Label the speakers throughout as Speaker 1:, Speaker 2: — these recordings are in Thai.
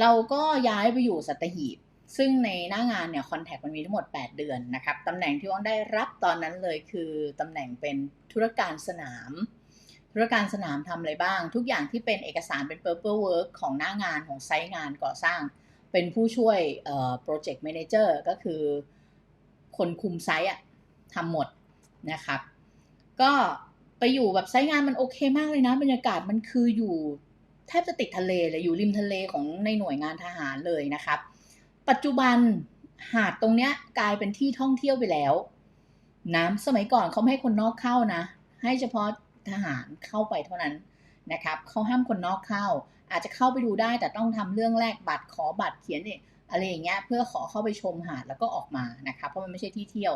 Speaker 1: เราก็ย้ายไปอยู่สัตหีบ ซึ่งในหน้างานเนี่ยคอนแทคมันมีทั้งหมด 8 เดือนนะครับตำแหน่งที่ว่างได้รับตอนนั้นเลยคือตำแหน่งเป็นธุรการสนาม ธุรการสนามทำอะไรบ้าง ทุกอย่างที่เป็นเอกสารเป็น paper work ของหน้างานของไซต์งานก่อสร้าง เป็นผู้ช่วยโปรเจกต์แมเนเจอร์ก็คือคนคุมไซต์อะทำหมดนะครับ ก็ไปอยู่แบบไซต์งานมันโอเคมากเลยนะ บรรยากาศมันคืออยู่ แทบจะติดทะเลเลยอยู่ริมทะเลของในหน่วยงานทหารเลยนะครับ ปัจจุบันหาดตรงเนี้ยกลายเป็นที่ท่องเที่ยวไปแล้วนะสมัยก่อนเขาไม่ให้คนนอกเข้านะ ให้เฉพาะทหารเข้าไปเท่านั้นนะครับเขาห้ามคนนอกเข้า อาจจะเข้าไปดูได้แต่ต้องทำเรื่องแลกบัตรขอบัตรเขียนเนี่ยอะไรอย่างเงี้ยเพื่อขอเข้าไปชมหาดแล้วก็ออกมานะครับเพราะมันไม่ใช่ที่เที่ยว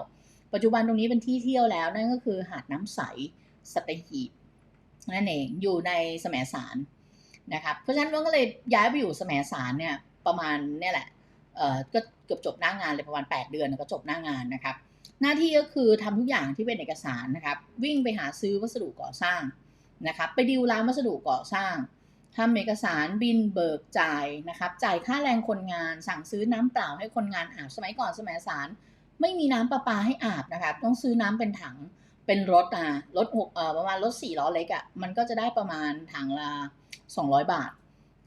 Speaker 1: ปัจจุบันตรงนี้เป็นที่เที่ยวแล้วนั่นก็คือหาดน้ำใสสตหีบนั่นเองอยู่ในสมสาร นะครับเพราะฉะนั้นก็เลยย้ายไปอยู่สมสารเนี่ยประมาณเนี่ยแหละเอ่อก็เกือบจบหน้างานเลยประมาณ 8 เดือนก็จบหน้างานนะครับ หน้าที่ก็คือทำทุกอย่างที่เป็นเอกสารนะครับ วิ่งไปหาซื้อวัสดุก่อสร้างนะครับไปดิวร้านวัสดุก่อสร้างทำเอกสารบินเบิกจ่ายนะครับ จ่ายค่าแรงคนงาน สั่งซื้อน้ำเปล่าให้คนงานอาบสมัยก่อนสมัยสารไม่มีน้ำประปาให้อาบนะครับ ต้องซื้อน้ำเป็นถังเป็นรถอะรถหกเอ่อประมาณรถสี่ล้อเล็กอะมันก็จะได้ประมาณถังละ สองร้อยบาท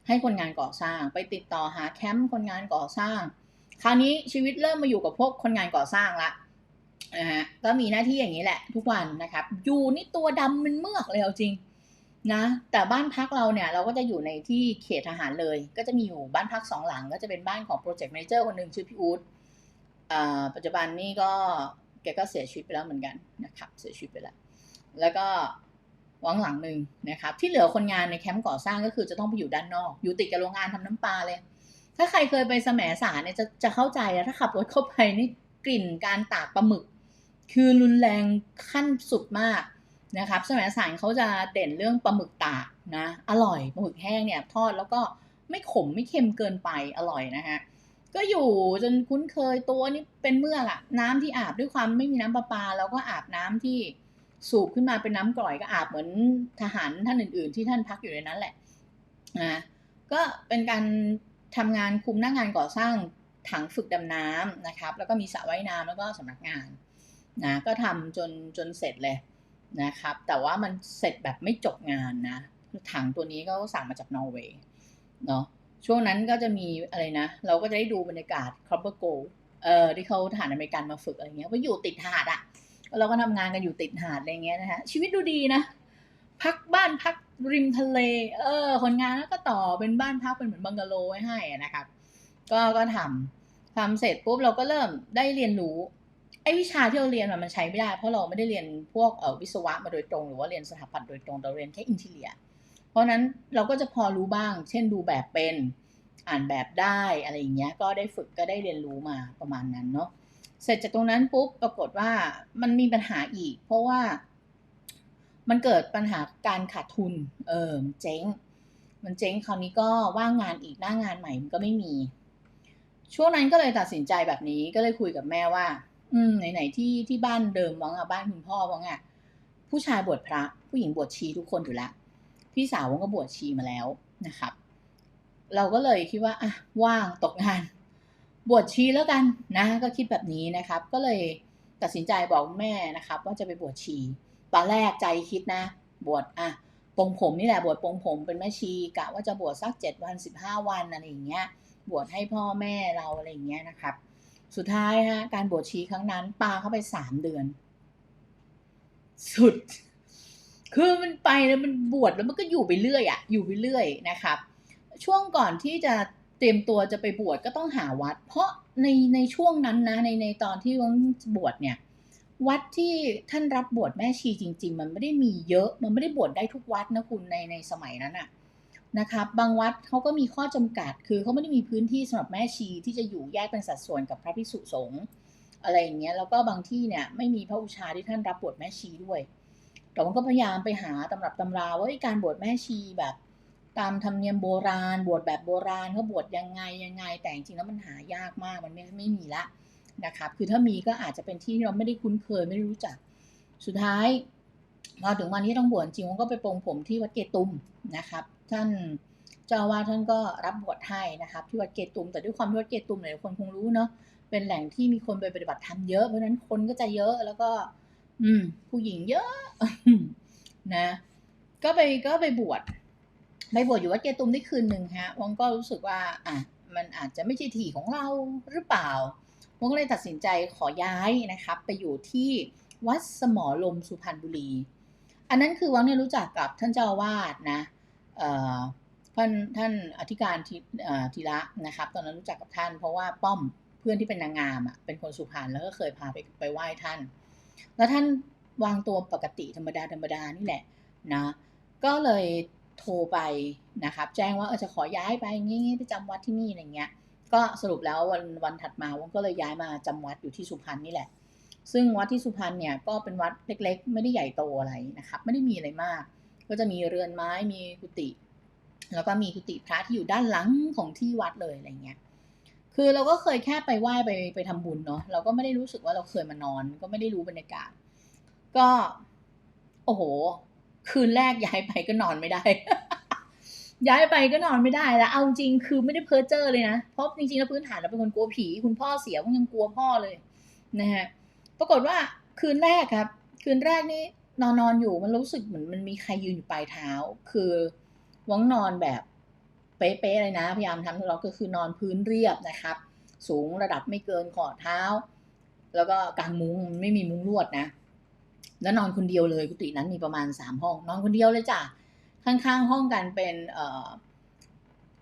Speaker 1: ให้คนงานก่อสร้าง ไปติดต่อหาแคมป์คนงานก่อสร้าง คราวนี้ชีวิตเริ่มมาอยู่กับพวกคนงานก่อสร้างละนะฮะก็มีหน้าที่อย่างนี้แหละ ทุกวันนะครับอยู่นี่ตัวดำเป็นเมือกเลยเอาจริงนะแต่บ้านพักเราเนี่ยเราก็จะอยู่ในที่เขตทหารเลย ก็จะมีอยู่บ้านพักสองหลัง ก็จะเป็นบ้านของโปรเจกต์แมเนเจอร์คนหนึ่งชื่อพี่อู๊ดปัจจุบันนี่ก็แกก็เสียชีวิตไปแล้วเหมือนกันนะครับ เสียชีวิตไปแล้ว แล้วก็ วังหลังหนึ่งนะครับที่เหลือคนงานในแคมป์ก่อสร้างก็คือจะต้องไปอยู่ด้านนอก อยู่ติดกับโรงงานทำน้ำปลาเลย ถ้าใครเคยไปแสมสารเนี่ยจะจะเข้าใจนะถ้าขับรถเข้าไปนี่กลิ่นการตากปลาหมึก คือรุนแรงขั้นสุดมากนะครับสมสารเขาจะเด่นเรื่องปลาหมึกตากนะอร่อยปลาหมึกแห้งเนี่ยทอดแล้วก็ไม่ขมไม่เค็มเกินไปอร่อยนะฮะก็อยู่จนคุ้นเคยตัวนี้เป็นเมื่อกอะน้ำที่อาบด้วยความไม่มีน้ำประปา แล้วก็อาบน้ำที่ สูบขึ้นมาเป็นน้ำกร่อยก็อาบเหมือนทหารท่านอื่น ๆ ที่ท่านพักอยู่ในนั้นแหละนะก็เป็นการทำงานคุมหน้างานก่อสร้างถังฝึกดำน้ำนะครับ แล้วก็มีสระว่ายน้ำแล้วก็สำนักงานนะก็ทำจนจนเสร็จเลยนะครับ แต่ว่ามันเสร็จแบบไม่จบงานนะ ถังตัวนี้ก็สั่งมาจากนอร์เวย์เนาะช่วงนั้นก็จะมีอะไรนะ เราก็จะได้ดูบรรยากาศครอปเปอร์โกเอ่อที่เขาทหารอเมริกันมาฝึกอะไรเงี้ยว่าอยู่ติดหาดอะ่ะ เราก็ทำงานกันอยู่ติดหาดอะไรเงี้ยนะฮะชีวิตดูดีนะ พักบ้านพักริมทะเล เออ คนงานก็ต่อเป็นบ้านพักเป็นเหมือนบังกะโลไว้ให้นะครับ ก็ก็ทำทำเสร็จปุ๊บเราก็เริ่มได้เรียนรู้ไอ้วิชาที่เราเรียนมันใช้ไม่ได้ เพราะเราไม่ได้เรียนพวกเออวิศวะมาโดยตรง หรือว่าเรียนสถาปัตย์โดยตรงเราเรียนแค่อินเทเลีย เพราะนั้นเราก็จะพอรู้บ้าง เช่นดูแบบเป็นอ่านแบบได้อะไรอย่างเงี้ยก็ได้ฝึกก็ได้เรียนรู้มาประมาณนั้นเนาะ เสร็จจากตรงนั้นปุ๊บปรากฏว่ามันมีปัญหาอีก เพราะว่ามันเกิดปัญหาการขาดทุน เออเจ๊ง มันเจ๊งคราวนี้ก็ว่างงานอีกหน้างานใหม่มันก็ไม่มี ช่วงนั้นก็เลยตัดสินใจแบบนี้ก็เลยคุยกับแม่ว่า อืมไหนๆที่ที่บ้านเดิมวังอะบ้านคุณพ่อวังอะผู้ชายบวชพระ ผู้หญิงบวชชีทุกคนอยู่แล้วพี่สาววังก็บวชชีมาแล้วนะครับ เราก็เลยคิดว่าอะว่างตกงาน บวชชีแล้วกันนะก็คิดแบบนี้นะครับ ก็เลยตัดสินใจบอกแม่นะครับ ว่าจะไปบวชชีตอนแรกใจคิดนะ บวชอะปงผมนี่แหละบวชปงผมเป็นแม่ชีกะว่าจะบวชสักเจ็ดวันสิบห้าวันอะไรอย่างเงี้ยบวชให้พ่อแม่เราอะไรอย่างเงี้ยนะครับ สุดท้ายฮะการบวชชีครั้งนั้นปาเข้าไปสามเดือน สุด คือมันไปแล้วมันบวชแล้วมันก็อยู่ไปเรื่อยอะอยู่ไปเรื่อยนะครับ ช่วงก่อนที่จะ ตรียมตัวจะไปบวชก็ต้องหาวัด เพราะในในช่วงนั้นนะในในตอนที่วังบวชเนี่ย วัดที่ท่านรับบวชแม่ชีจริง ๆ มันไม่ได้มีเยอะ มันไม่ได้บวชได้ทุกวัดนะคุณในในสมัยนั้นอะนะครับบางวัดเขาก็มีข้อจำกัด คือเขาไม่ได้มีพื้นที่สำหรับแม่ชีที่จะอยู่แยกเป็นสัดส่วนกับพระภิกษุสงฆ์อะไรอย่างเงี้ยแล้วก็บางที่เนี่ยไม่มีพระอุชาที่ท่านรับบวชแม่ชีด้วยแต่มันก็พยายามไปหาตำรับตำราว่าการบวชแม่ชีแบบ ตามธรรมเนียมโบราณ บวชแบบโบราณเขาบวชยังไงยังไง แต่จริงๆแล้วมันหายากมากมันไม่ไม่มีละนะครับคือถ้ามีก็อาจจะเป็นที่ที่เราไม่ได้คุ้นเคยไม่รู้จัก สุดท้ายพอถึงวันที่ต้องบวชจริงก็ไปปรงผมที่วัดเกตุมนะครับ ท่านเจ้าวาสท่านก็รับบวชให้นะครับที่วัดเกตุม แต่ด้วยความที่วัดเกตุมหลายคนคงรู้เนาะเป็นแหล่งที่มีคนไปปฏิบัติธรรมเยอะเพราะฉะนั้นคนก็จะเยอะแล้วก็ อืม ผู้หญิงเยอะนะ ก็ไปก็ไปบวช ไปบวชอยู่วัดเกตุมได้คืนหนึ่งฮะวังก็รู้สึกว่าอะมันอาจจะไม่ใช่ที่ของเราหรือเปล่าวังก็เลยตัดสินใจขอย้ายนะครับ ไปอยู่ที่วัดสมอลมสุพรรณบุรี อันนั้นคือวังเนี่ยรู้จักกับท่านเจ้าอาวาสนะเอ่อท่านท่านอธิการทีทีละนะครับ ตอนนั้นรู้จักกับท่านเพราะว่าป้อมเพื่อนที่เป็นนางงามอะเป็นคนสุพรรณแล้วก็เคยพาไปไปไหว้ท่าน แล้วท่านวางตัวปกติธรรมดาธรรมดานี่แหละนะ ก็เลย โทรไปนะครับ แจ้งว่าเออจะขอย้ายไปงี้ไปจำวัดที่นี่อะไรเงี้ย ก็สรุปแล้ววันวันถัดมาวังก็เลยย้ายมาจำวัดอยู่ที่สุพรรณนี่แหละ ซึ่งวัดที่สุพรรณเนี่ยก็เป็นวัดเล็กๆ ไม่ได้ใหญ่โตอะไรนะครับ ไม่ได้มีอะไรมาก ก็จะมีเรือนไม้มีกุฏิแล้วก็มีกุฏิพระที่อยู่ด้านหลังของที่วัดเลยอะไรเงี้ย คือเราก็เคยแค่ไปไหว้ไปไปทำบุญเนาะเราก็ไม่ได้รู้สึกว่าเราเคยมานอน ก็ไม่ได้รู้บรรยากาศ ก็ โอ้โห คืนแรกย้ายไปก็นอนไม่ได้ ย้ายไปก็นอนไม่ได้แล้ว เอาจริงคือไม่ได้เพ้อเจ้อเลยนะ เพราะจริงๆแล้วพื้นฐานเราเป็นคนกลัวผี คุณพ่อเสียก็ยังกลัวพ่อเลยนะฮะ ปรากฏว่าคืนแรกครับ คืนแรกนี่นอนนอนอยู่มันรู้สึกเหมือนมันมีใครยืนอยู่ปลายเท้า คือวังนอนแบบเป๊ะๆเลยนะ พยายามทำทุกเราก็คือนอนพื้นเรียบนะครับ สูงระดับไม่เกินขอเท้า แล้วก็กางมุ้งไม่มีมุ้งลวดนะ แล้วนอนคนเดียวเลยกุฏินั้นมีประมาณสามห้อง นอนคนเดียวเลยจ้ะข้างๆห้องกันเป็นเอ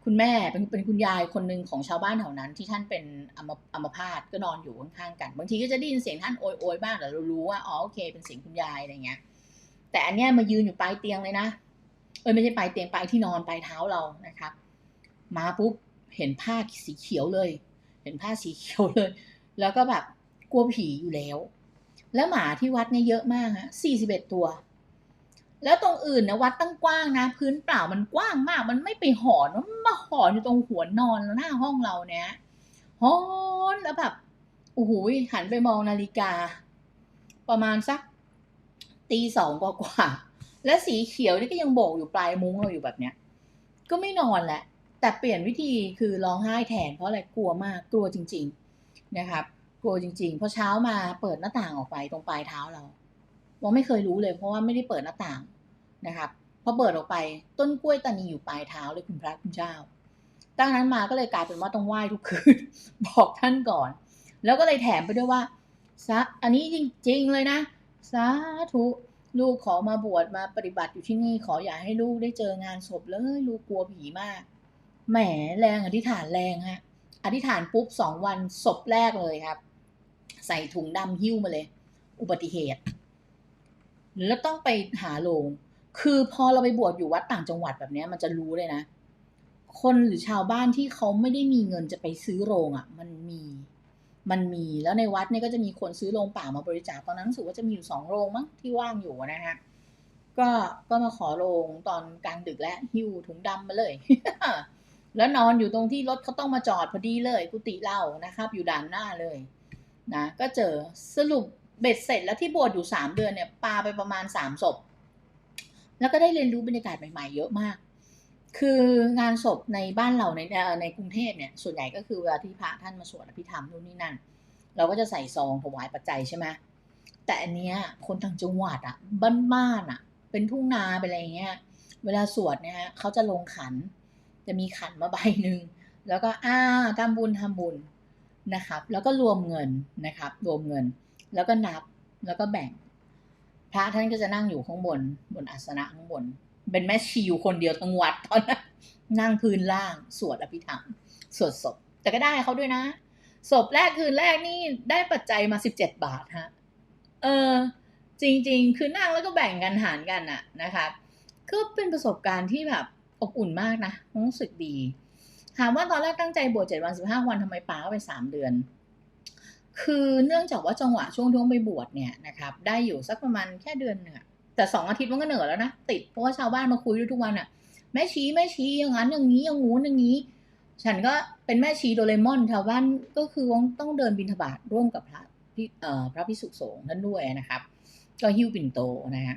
Speaker 1: คุณแม่เป็นเป็นคุณยายคนหนึ่งของชาวบ้านแถวนั้น ที่ท่านเป็นอัมอัมพาตก็นอนอยู่ข้างๆกัน บางทีก็จะได้ยินเสียงท่านโอยโอยบ้างแต่เรารู้ว่าอ๋อโอเค เป็นเสียงคุณยายอะไรเงี้ย แต่อันเนี้ยมายืนอยู่ปลายเตียงเลยนะเออไม่ใช่ปลายเตียงปลายที่นอนปลายเท้าเรานะครับมาปุ๊บเห็นผ้าสีเขียวเลย เห็นผ้าสีเขียวเลย แล้วก็แบบกลัวผีอยู่แล้ว แล้วหมาที่วัดเนี่ยเยอะมากฮะสี่สิบเอ็ดตัว แล้วตรงอื่นนะวัดตั้งกว้างนะ พื้นเปล่ามันกว้างมาก มันไม่ไปหอนมันมาหอนอยู่ตรงหัวนอนหน้าห้องเราเนี่ยหอนแล้วแบบโอ้โหหันไปมองนาฬิกา ประมาณสักตีสองกว่าๆและสีเขียวนี่ก็ยังโบกอยู่ปลายมุ้งเราอยู่แบบเนี้ย ก็ไม่นอนแหละ แต่เปลี่ยนวิธีคือร้องไห้แทนเพราะอะไรกลัวมากกลัวจริง ๆ นะครับ กลัวจริงๆพอเช้ามาเปิดหน้าต่างออกไปตรงปลายเท้าเราเราไม่เคยรู้เลยเพราะว่าไม่ได้เปิดหน้าต่างนะครับพอเปิดออกไปต้นกล้วยตานีอยู่ปลายเท้าเลยคุณพระคุณเจ้าตั้งนั้นมาก็เลยกลายเป็นว่าต้องไหว้ทุกคืนบอกท่านก่อน แล้วก็เลยแถมไปด้วยว่าซะอันนี้จริง ๆ เลยนะ สาธุลูกขอมาบวชมาปฏิบัติอยู่ที่นี่ขออย่าให้ลูกได้เจองานศพเลยลูกกลัวผีมาก แหมแรงอธิษฐานแรงฮะอธิษฐานปุ๊บสองวันศพแรกเลยครับ ใส่ถุงดำหิ้วมาเลย อุบัติเหตุ แล้วต้องไปหาโรงคือพอเราไปบวชอยู่วัดต่างจังหวัดแบบนี้มันจะรู้เลยนะ คนหรือชาวบ้านที่เขาไม่ได้มีเงินจะไปซื้อโรงอะ่ะ มันมีมันมีแล้วในวัดเนี่ยก็จะมีคนซื้อโรงป่ามาบริจาคตอนนั้นรู้สึกว่าจะมีอยู่สองโรงมั้งที่ว่างอยู่นะฮะก็ก็มาขอโรงตอนกลางดึกแล้วหิ้วถุงดำมาเลย แล้วนอนอยู่ตรงที่รถเขาต้องมาจอดพอดีเลย กุฏิเรานะครับ อยู่ด่านหน้าเลย นะก็เจอสรุปเบ็ดเสร็จแล้วที่บวชอยู่สามเดือนเนี่ยปาไปประมาณสามศพแล้วก็ได้เรียนรู้บรรยากาศใหม่ๆ เยอะมาก คืองานศพในบ้านเราในในกรุงเทพเนี่ยส่วนใหญ่ก็คือเวลาที่พระท่านมาสวดอภิธรรมนู่นนี่นั่น เราก็จะใส่ซองถวายปัจจัยใช่ไหมแต่อันเนี้ยคนต่างจังหวัดอะบ้านๆอะเป็นทุ่งนาเป็นอะไรเงี้ยเวลาสวดเนี่ยเขาจะลงขัน จะมีขันมาใบหนึ่งแล้วก็อ้าทำบุญทำบุญ นะครับ แล้วก็รวมเงินนะครับ รวมเงิน แล้วก็นับแล้วก็แบ่ง พระท่านก็จะนั่งอยู่ข้างบน บนอาสนะข้างบน เป็นแม่ชีอยู่คนเดียวทั้งวัดตอนนั้นนั่งพื้นล่างสวดอภิธรรมสวดศพ แต่ก็ได้เขาด้วยนะศพแรกคืนแรกนี่ได้ปัจจัยมาสิบเจ็ดบาทฮะเออ จริง ๆ คือนั่งแล้วก็แบ่งกันหารกันอะนะคะก็เป็นประสบการณ์ที่แบบอบอุ่นมากนะรู้สึกดี ถามว่าตอนแรกตั้งใจบวชเจ็ดวันสิบห้าวันทำไมป้าไปสามเดือน คือเนื่องจากว่าจังหวะช่วงที่ไปบวชเนี่ยนะครับได้อยู่สักประมาณแค่เดือนหนึ่งแต่สองอาทิตย์มันก็เหนื่อยแล้วนะติดเพราะว่าชาวบ้านมาคุยด้วยทุกวันอะแม่ชี้แม่ชี้อย่างนั้นอย่างนี้อย่างงู้นอย่างนี้ ฉันก็เป็นแม่ชีโดเรมอนชาวบ้านก็คือต้องเดินบิณฑบาตร่วมกับพระพระพิสุสงฆ์ท่นด้วยนะครับ ก็หิ้วปิ่นโตนะฮะ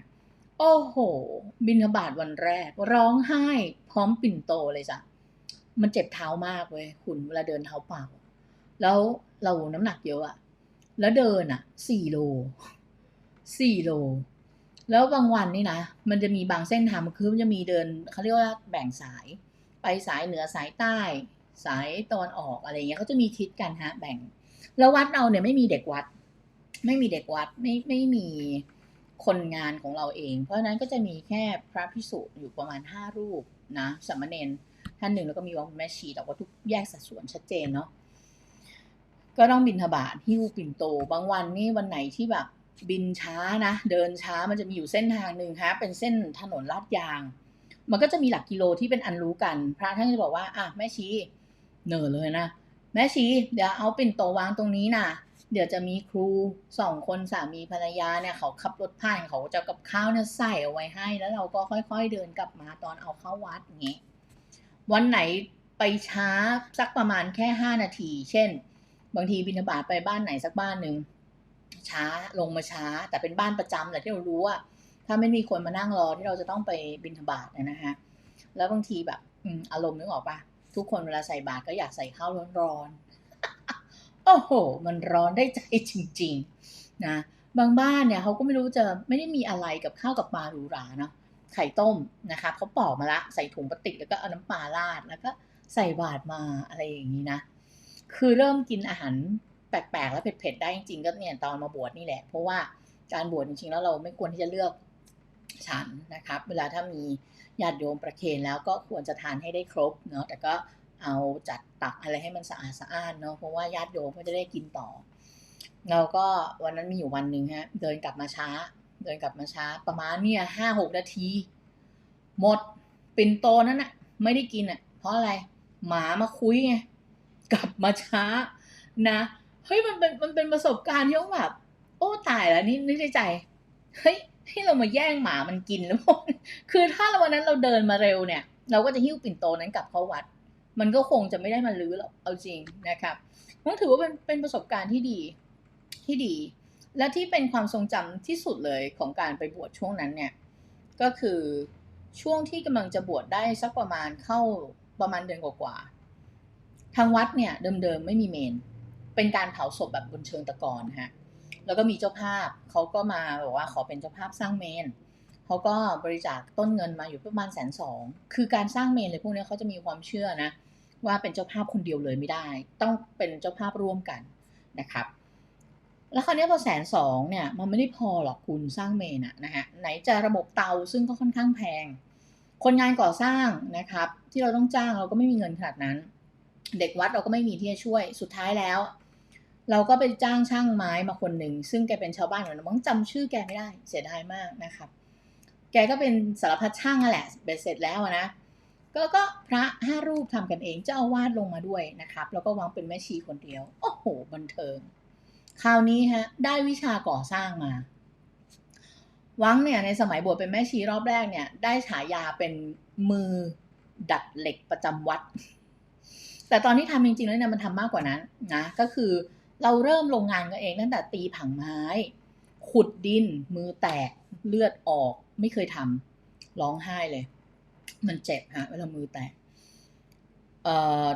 Speaker 1: โอโอ้โห บินทบาทวันแรก ร้องไห้พร้อมปิ่นโตเลยจ้ะ มันเจ็บเท้ามากเว้ยคุณเวลาเดินเท้าเปล่า แล้วเราน้ำหนักเยอะอะ แล้วเดินอะสี่โลสี่โล แล้วบางวันนี่นะ มันจะมีบางเส้นทางคือมันจะมีเดินเขาเรียกว่าแบ่งสาย ไปสายเหนือสายใต้ สายตะวันออกอะไรเงี้ยเขาจะมีทิศกันฮะแบ่ง แล้ววัดเราเนี่ยไม่มีเด็กวัด ไม่มีเด็กวัดไม่ไม่มีคนงานของเราเอง เพราะฉะนั้นก็จะมีแค่พระพิสุอยู่ประมาณห้ารูปนะสามเณร ท่านหนึ่งแล้วก็มีวังแม่ชีแต่ว่าทุกแยกสัดส่วนชัดเจนเนาะก็ต้องบินทบาทหิ้วปิ่นโต บางวันนี่วันไหนที่แบบบินช้านะ เดินช้ามันจะมีอยู่เส้นทางหนึ่งฮะเป็นเส้นถนนลาดยาง มันก็จะมีหลักกิโลที่เป็นอันรู้กัน พระท่านจะบอกว่าอะแม่ชีเหน่อเลยนะแม่ชีเดี๋ยวเอาปิ่นโตวางตรงนี้นะเดี๋ยวจะมีครูสองคนสามีภรรยาเนี่ยเขาขับรถผ่านเขาจะกับข้าวเนี่ยใส่เอาไว้ให้ แล้วเราก็ค่อยๆเดินกลับมาตอนเอาเข้าวัดอย่างเงี้ย วันไหนไปช้าสักประมาณแค่ห้านาที เช่น บางทีบินาบาตไปบ้านไหนสักบ้านหนึ่งช้าลงมาช้า แต่เป็นบ้านประจำแหละที่เรารู้ว่า ถ้าไม่มีคนมานั่งรอที่เราจะต้องไปบินทบาทนะฮะแล้วบางทีแบบอารมณ์นึกออกปะทุกคนเวลาใส่บาตรก็อยากใส่ข้าวร้อนๆโอ้โห มันร้อนได้ใจจริง ๆ นะบางบ้านเนี่ยเขาก็ไม่รู้จะไม่ได้มีอะไรกับข้าวกับปลาหรูหราเนาะ ไข่ต้มนะคะเขาปอกมาละใส่ถุงพลาสติกแล้วก็เอาน้ำปลาราดแล้วก็ใส่บาตรมาอะไรอย่างนี้นะ คือเริ่มกินอาหารแปลกๆ และเผ็ดๆได้จริงๆก็เนี่ยตอนมาบวชนี่แหละ เพราะว่าการบวชจริงๆแล้วเราไม่ควรที่จะเลือกฉันนะครับ เวลาถ้ามีญาติโยมประเคนแล้วก็ควรจะทานให้ได้ครบเนาะแต่ก็เอาจัดตักอะไรให้มันสะอาดสะอ้านเนาะเพราะว่าญาติโยมก็จะได้กินต่อ เราก็วันนั้นมีอยู่วันหนึ่งฮะเดินกลับมาช้า เดินกลับมาช้า ประมาณเนี่ยห้าหกนาที หมดปิ่นโตนั้นอะไม่ได้กินอะเพราะอะไร หมามาคุยไงกลับมาช้า นะเฮ้ยมันเป็นมันเป็นประสบการณ์ที่แบบ โอ้ตายแล้วนี่นึกในใจเฮ้ยให้เรามาแย่งหมามันกินแล้วคือถ้าวันนั้นเราเดินมาเร็วเนี่ย เราก็จะหิ้วปิ่นโตนั้นกลับเข้าวัด มันก็คงจะไม่ได้มาลื้อหรอกเอาจริงนะครับต้องถือว่าเป็นเป็นประสบการณ์ที่ดีที่ดี และที่เป็นความทรงจำที่สุดเลยของการไปบวชช่วงนั้นเนี่ยก็คือช่วงที่กำลังจะบวชได้สักประมาณเข้าประมาณเดือนกว่าๆทางวัดเนี่ยเดิมๆไม่มีเมน เป็นการเผาศพแบบบนเชิงตะกอนฮะแล้วก็มีเจ้าภาพเขาก็มาบอกว่าขอเป็นเจ้าภาพสร้างเมนเขาก็บริจาคต้นเงินมาอยู่ประมาณแสนสองคือการสร้างเมนเลยพวกนี้เขาจะมีความเชื่อนะว่าเป็นเจ้าภาพคนเดียวเลยไม่ได้ ต้องเป็นเจ้าภาพร่วมกันนะครับ แล้วคราวนี้พอแสนสองเนี่ยมันไม่ได้พอหรอกคุณสร้างเมนอะนะฮะไหนจะระบบเตาซึ่งก็ค่อนข้างแพง คนงานก่อสร้างนะครับ ที่เราต้องจ้างเราก็ไม่มีเงินขนาดนั้น เด็กวัดเราก็ไม่มีที่จะช่วยสุดท้ายแล้ว เราก็ไปจ้างช่างไม้มาคนหนึ่ง ซึ่งแกเป็นชาวบ้านเหมือนมั้งจำชื่อแกไม่ได้เสียดายมากนะครับ แกก็เป็นสารพัดช่างแหละเบ็ดเสร็จแล้วนะก็ก็พระห้ารูปทำกันเองเจ้าอาวาสลงมาด้วยนะครับ แล้วก็วางเป็นแม่ชีคนเดียว โอ้โห บันเทิง คราวนี้ฮะได้วิชาก่อสร้างมา วังเนี่ยในสมัยบวชเป็นแม่ชีรอบแรกเนี่ย ได้ฉายาเป็นมือดัดเหล็กประจำวัด แต่ตอนที่ทำจริงๆแล้วเนี่ยมันทำมากกว่านั้นนะก็คือเราเริ่มลงงานกันเองตั้งแต่ตีผังไม้ ขุดดิน มือแตกเลือดออก ไม่เคยทำร้องไห้เลย มันเจ็บฮะเวลามือแตกเอ่อ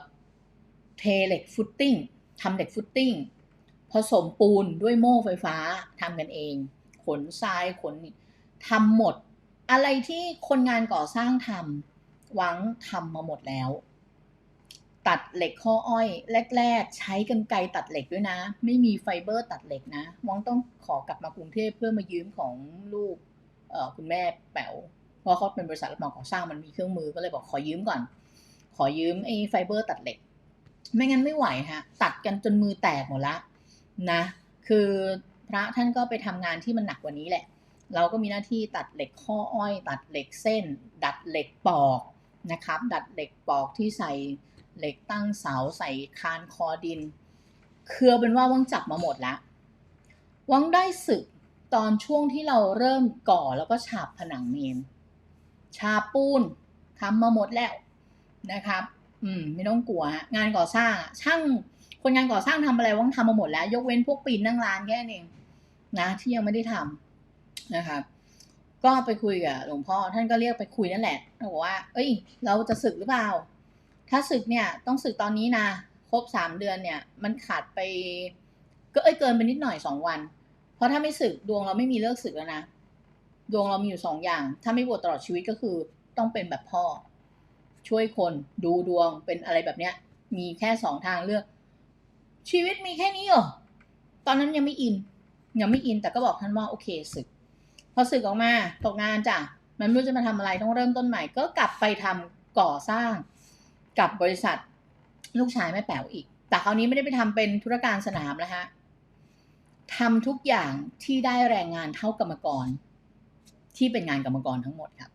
Speaker 1: เทเหล็กฟุตติ้งทำเหล็กฟุตติ้ง ผสมปูนด้วยโม่ไฟฟ้าทำกันเอง ขนทรายขนทำหมด อะไรที่คนงานก่อสร้างทำหวังทำมาหมดแล้ว ตัดเหล็กข้ออ้อยแรก ๆ ใช้กันไกตัดเหล็กด้วยนะ ไม่มีไฟเบอร์ตัดเหล็กนะวังต้องขอกลับมากรุงเทพเพื่อมายืมของลูกคุณแม่แป๋วเพราะเขาเป็นบริษัทรับเหมาก่อสร้างมันมีเครื่องมือก็เลยบอกขอยืมก่อน ขอยืมไอ้ไฟเบอร์ตัดเหล็ก ไม่งั้นไม่ไหวฮะตัดกันจนมือแตกหมดละ นะคือพระท่านก็ไปทำงานที่มันหนักกว่านี้แหละ เราก็มีหน้าที่ตัดเหล็กข้ออ้อย ตัดเหล็กเส้น ดัดเหล็กปอกนะครับ ดัดเหล็กปอกที่ใส่เหล็กตั้งเสาใส่คานคอดิน คือเป็นว่าวังจับมาหมดแล้ววังได้ศึกตอนช่วงที่เราเริ่มก่อแล้วก็ฉาบผนังเมนฉาบปูนทำมาหมดแล้วนะครับ อืมไม่ต้องกลัวงานก่อสร้างช่าง คนงานก่อสร้างทำอะไรว่างทำมาหมดแล้ว ยกเว้นพวกปีนนั่งร้านแค่นั้นเองนะที่ยังไม่ได้ทำนะครับก็ไปคุยกับหลวงพ่อท่านก็เรียกไปคุยนั่นแหละบอกว่า เอ้ย เราจะศึกหรือเปล่า ถ้าศึกเนี่ยต้องศึกตอนนี้นะครบสามเดือนเนี่ย มันขาดไป ก็เอ้ยเกินไปนิดหน่อยสองวัน เพราะถ้าไม่ศึกดวงเราไม่มีเลิกศึกแล้วนะดวงเรามีอยู่สองอย่าง ถ้าไม่บวชตลอดชีวิตก็คือต้องเป็นแบบพ่อ ช่วยคนดูดวงเป็นอะไรแบบเนี้ย มีแค่สองทางเลือก ชีวิตมีแค่นี้เหรอตอนนั้นยังไม่อิน ยังไม่อินแต่ก็บอกท่านว่าโอเคศึก พอศึกออกมาตกงานจ้ะมันไม่รู้จะมาทำอะไรต้องเริ่มต้นใหม่ ก็กลับไปทำก่อสร้างกับบริษัทลูกชายแม่แป๋วอีก แต่คราวนี้ไม่ได้ไปทำเป็นธุรการสนามแล้วฮะทำทุกอย่างที่ได้แรงงานเท่ากรรมกร ที่เป็นงานกรรมกรทั้งหมดครับ